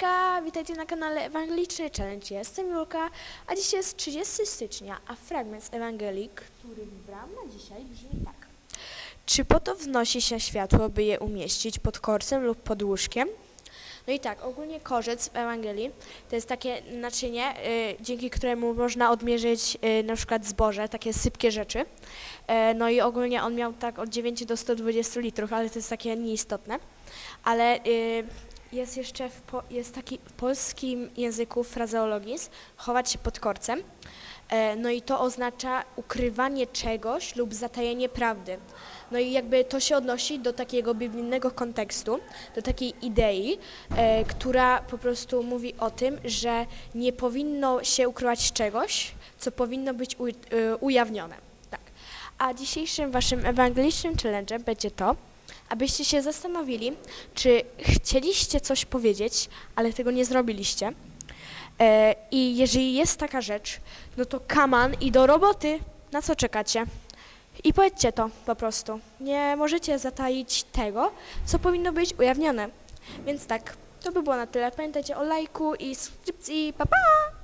Hejka, witajcie na kanale Ewangeliczny Challenge. Jestem Julka, a dzisiaj jest 30 stycznia, a fragment z Ewangelii, który wybrałam na dzisiaj, brzmi tak. Czy po to wznosi się światło, by je umieścić pod korcem lub pod łóżkiem? No i tak, ogólnie korzec w Ewangelii to jest takie naczynie, y, dzięki któremu można odmierzyć y, na przykład zboże, takie sypkie rzeczy. E, no i ogólnie on miał tak od 9 do 120 litrów, ale to jest takie nieistotne. Ale y, jest jeszcze w po, jest taki w polskim języku frazeologizm chować się pod korcem. E, no i to oznacza ukrywanie czegoś lub zatajenie prawdy. No i jakby to się odnosi do takiego biblijnego kontekstu, do takiej idei, e, która po prostu mówi o tym, że nie powinno się ukrywać czegoś, co powinno być e, ujawnione. Tak. A dzisiejszym waszym ewangelicznym challenge'em będzie to, abyście się zastanowili, czy chcieliście coś powiedzieć, ale tego nie zrobiliście. E, I jeżeli jest taka rzecz, no to kaman i do roboty. Na co czekacie? I powiedzcie to po prostu. Nie możecie zataić tego, co powinno być ujawnione. Więc tak, to by było na tyle. Pamiętajcie o lajku i subskrypcji. Pa, pa!